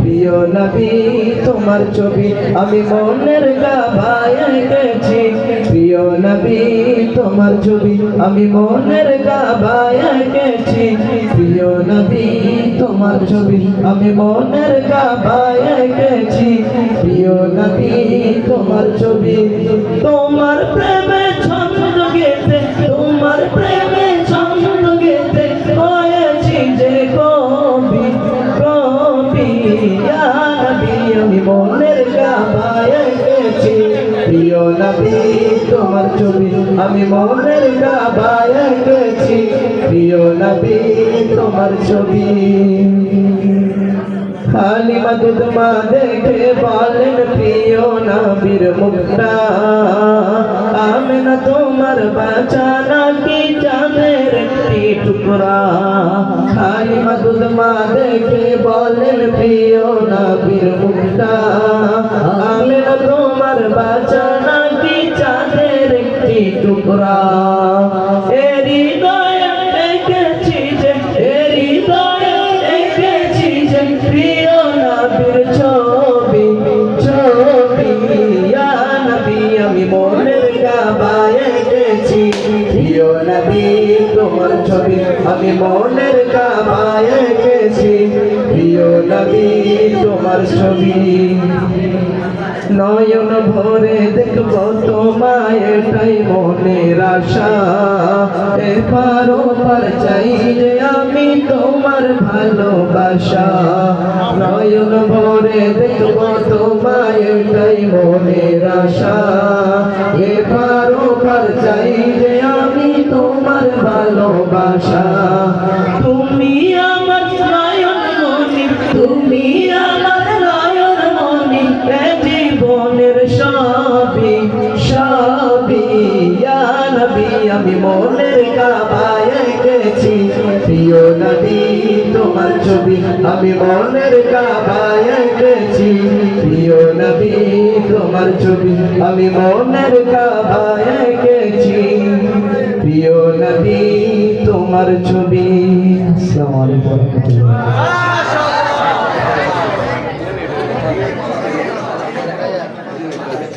প্রিয় নবী, তোমার ছবি আমি মনের কাবায় এঁকেছি প্রিয় নবী, তোমার ছবি আমি মনের এঁকেছি প্রিয় নবী, তোমার ছবি আমি মনের এঁকেছি প্রিয় নবী, তোমার ছবি, তোমার প্রেমে ছন্দ গেতে তোমার ছবি। আমি মনের কাবায় এঁকেছি প্রিয় নবী, তোমার ছবি। মদুদ মা দেখে বলেন, প্রিয় নবীর মুক্তা আমি না তোমার বাঁচানা কি চাঁদের একটি টুকরা? খালি মদুদ মা দেখে বলেন, প্রিয় নবীর মুক্তা আমি না তোমার বাঁচানা টুকরা। এরি দয়া দেখেছি যে এরি দয়া দেখেছি যে, প্রিয় নবীর ছবি ছবি। ইয়া নবী, আমি মনের কাবায় এঁকেছি প্রিয় নবী, তোমার ছবি, আমি মনের কাবায় এঁকেছি প্রিয় নবী, তোমার ছবি। নয়ন ভরে দেখব তোমায়, এটাই মনের আশা। এপারো পার চাই যে আমি তোমার ভালোবাসা। নয়ন ভরে দেখব তোমায়, এটাই মনের আশা। এপারো পার চাই যে আমি তোমার ভালোবাসা। আমি মনের কাবায় গেছি। প্রিয় নবী তোমার ছবি, আমি মনের কাবায় গেছি। প্রিয় নবী তোমার ছবি, আমি মনের কাবায় গেছি। প্রিয় নবী তোমার ছবি, আসসালামু আলাইকুম।